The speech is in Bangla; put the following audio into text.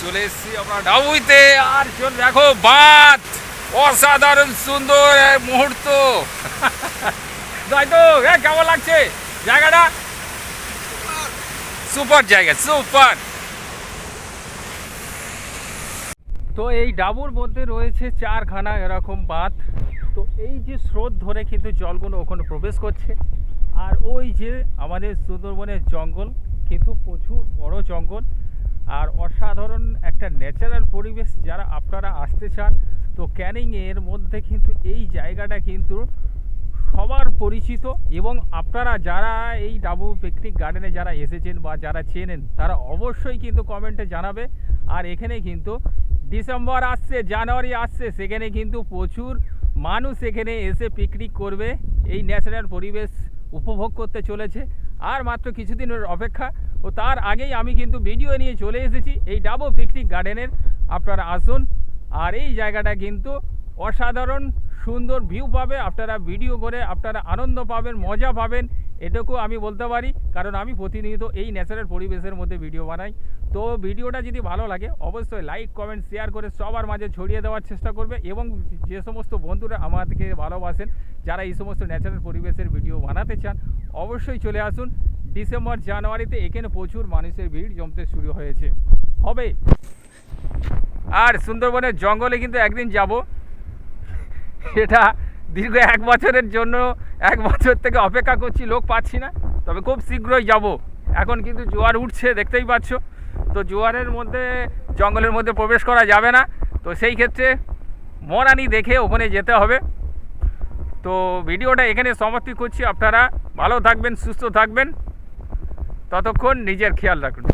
চলে এসেছি আমরা ডাবুইতে। আর চল দেখো বাত অসাধারণ, সুন্দর মুহূর্ত। তাই তো হ্যাঁ কেমন লাগছে? জায়গাটা? সুপার জায়গা, সুপার। তো এই ডাবুর মধ্যে রয়েছে চারখানা এরকম বাঁধ। তো এই যে স্রোত ধরে কিন্তু জলগুলো ওখানে প্রবেশ করছে। আর ওই যে আমাদের সুন্দরবনের জঙ্গল, কিন্তু প্রচুর বড় জঙ্গল। আর অসাধারণ একটা ন্যাচারাল পরিবেশ যারা আপনারা আসতে চান, তো ক্যানিং এর মধ্যে কিন্তু এই জায়গাটা কিন্তু সবার পরিচিত এবং আপনারা যারা এই ডাবু পিকনিক গার্ডেনে যারা এসেছেন বা যারা চেনেন, তারা অবশ্যই কিন্তু কমেন্টে জানাবে। আর এখানে কিন্তু ডিসেম্বর আসছে জানুয়ারি আসছে, সেখানে কিন্তু প্রচুর মানুষ এখানে এসে পিকনিক করবে। এই ন্যাচারাল পরিবেশ উপভোগ করতে চলেছে। আর মাত্র কিছুদিনের অপেক্ষা ও তার আগেই আমি কিন্তু ভিডিও নিয়ে চলে এসেছি এই ডাবো পিকনিক গার্ডেনের আপনারা আসুন, আর এই জায়গাটা কিন্তু অসাধারণ সুন্দর ভিউ পাবে। আপনারা ভিডিও করে আপনারা আনন্দ পাবেন, মজা পাবেন, এটুকু আমি বলতে পারি। কারণ আমি প্রতিনিয়ত এই ন্যাচারাল পরিবেশের মধ্যে ভিডিও বানাই। তো ভিডিওটা যদি ভালো লাগে, অবশ্যই লাইক কমেন্ট শেয়ার করে সবার মাঝে ছড়িয়ে দেওয়ার চেষ্টা করবে এবং যে সমস্ত বন্ধুরা আমাদেরকে ভালোবাসেন, যারা এই সমস্ত ন্যাচারাল পরিবেশের ভিডিও বানাতে চান, অবশ্যই চলে আসুন। ডিসেম্বর, জানুয়ারিতে এখানে প্রচুর মানুষের ভিড় জমতে শুরু হয়েছে। হবে। আর সুন্দরবনের জঙ্গলে কিন্তু একদিন যাব। এটা দীর্ঘ এক বছরের জন্য, এক বছর থেকে অপেক্ষা করছি, লোক পাচ্ছি না। তবে খুব শীঘ্রই যাব। এখন কিন্তু জোয়ার উঠছে, দেখতেই পাচ্ছ। তো জোয়ারের মধ্যে, জঙ্গলের মধ্যে প্রবেশ করা যাবে না। তো সেই ক্ষেত্রে মরানি দেখে ওখানে যেতে হবে। তো ভিডিওটা এখানে সমাপ্তি করছি। আপনারা ভালো থাকবেন, সুস্থ থাকবেন। ততক্ষণ নিজের খেয়াল রাখুন।